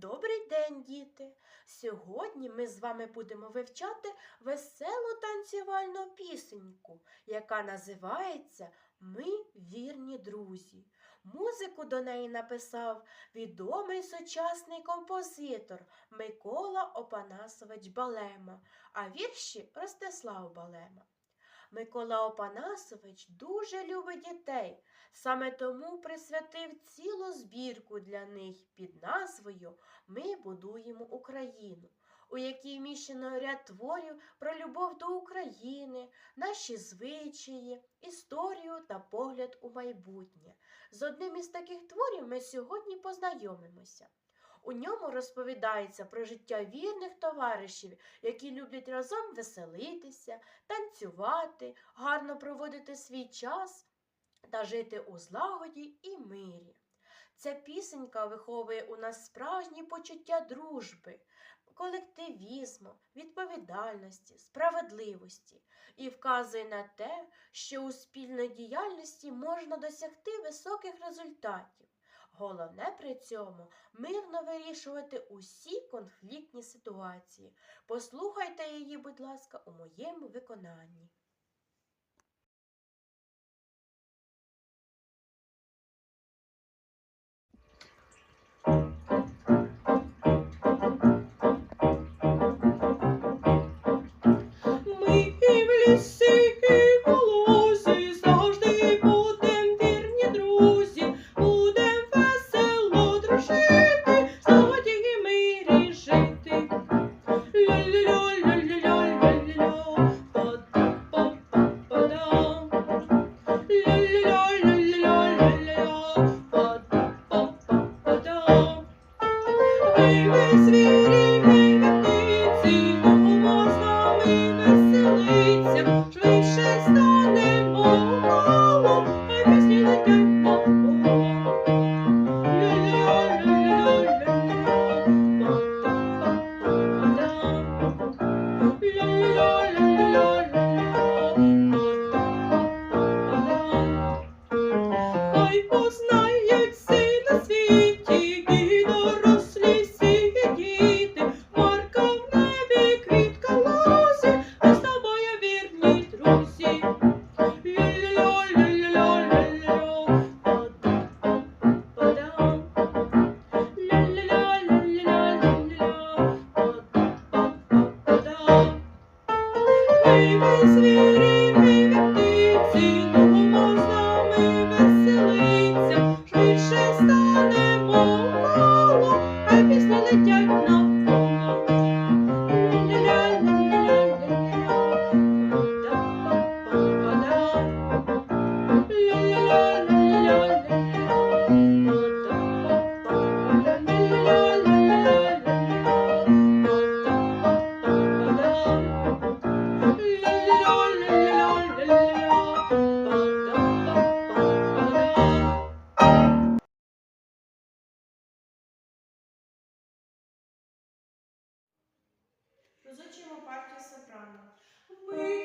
Добрий день, діти! Сьогодні ми з вами будемо вивчати веселу танцювальну пісеньку, яка називається Ми вірні друзі. Музику до неї написав відомий сучасний композитор Микола Опанасович Балема, а вірші Ростислав Балема. Микола Опанасович дуже любить дітей, саме тому присвятив цілу збірку для них під назвою Ми будуємо Україну, у якій вміщено ряд творів про любов до України, наші звичаї, історію та погляд у майбутнє. З одним із таких творів ми сьогодні познайомимося. У ньому розповідається про життя вірних товаришів, які люблять разом веселитися, танцювати, гарно проводити свій час та жити у злагоді і мирі. Ця пісенька виховує у нас справжні почуття дружби, колективізму, відповідальності, справедливості і вказує на те, що у спільної діяльності можна досягти високих результатів. Головне при цьому мирно вирішувати усі конфліктні ситуації. Послухайте її, будь ласка, у моєму виконанні. Ми Tennessee. famous розучуємо партію сопрано. Ми